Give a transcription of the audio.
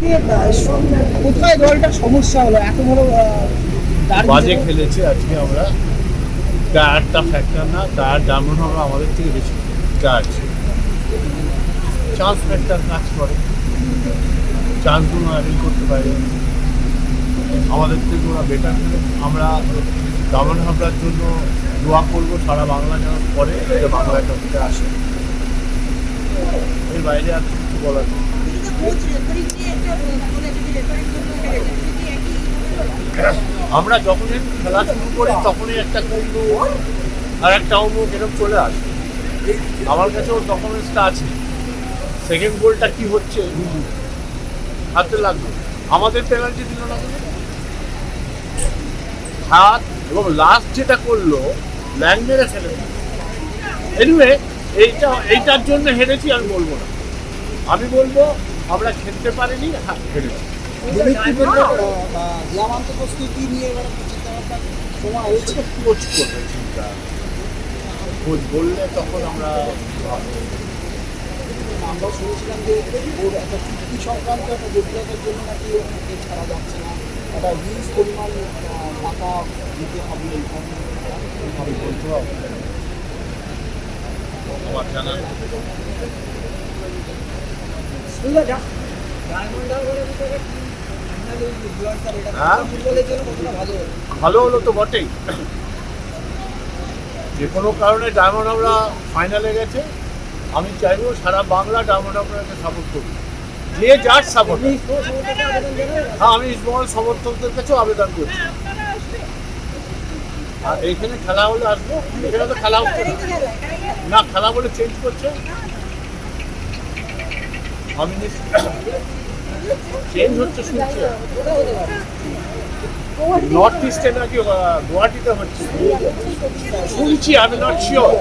কোথায় দলটার সমস্যা হলো? এত বড় বাজে খেলেছে আজকে আমরা। টায়ারটা ফ্যাক্টর না টায়ার ডায়মন্ড আমরা আমাদের থেকে বেশি টায়ার চান্স ফ্যাক্টর কাজ করে। চান্সগুলো অ্যাভেল করতে পারে। আমাদের থেকে ওরা বেটার খেলে। আমরা ডায়মন্ড হাবড়ার জন্য দোয়া করব সারা বাংলা যেন পরে যে বাংলা কাপড়ে আসে। এর বাইরে আর কিছু বলার নেই। আমরা যখনই খেলা শুরু করি, তখনই একটা কুন্ডু আর একটা অমুক এরকম চলে আসে। আমার কাছে ওর ডকুমেন্টসটা আছে। সেকেন্ড গোলটা কি হচ্ছে? হাতে লাগল। আমাদের পেনাল্টি দিল না হাত এবং লাস্ট যেটা করল, ল্যাং মেরে ফেলে এনিওয়ে এইটা এইটার জন্য হেরেছি, আমি বলব না। আমি বলব আমরা খেলতে পারিনি হ্যাঁ হেরেছি কোচ করবে চিন্তা কোচ বললে তখন আমরা ভাববো। আমরা শুনেছিলাম যে ওর একটা চুক্তি সংক্রান্ত একটা জটিলতার জন্য নাকি ওকে ছাড়া যাচ্ছে না একটা হিউজ পরিমাণ টাকা দিতে হবে এই কারণে আমি বলতে। আমার জানা। হ্যাঁ? ভালো হলো তো বটেই। যে কোনো কারণে ডায়মন্ড আমরা ফাইনালে গেছে। আমি চাইব সারা বাংলা ডায়মন্ড আপনাকে সাপোর্ট করব যে যার সাপোর্ট হ্যাঁ আমি ইস্টবেঙ্গল সমর্থকদের কাছেও আবেদন করছি। আর এইখানে খেলা হলে আসব। এখানে তো খেলা হচ্ছে না। খেলা বলে চেঞ্জ করছে। আমি চেঞ্জ হচ্ছে শুনছি। নর্থ ইস্টে নাকি গুয়াহাটিতে হচ্ছে। শুনছি আমি নট শিওর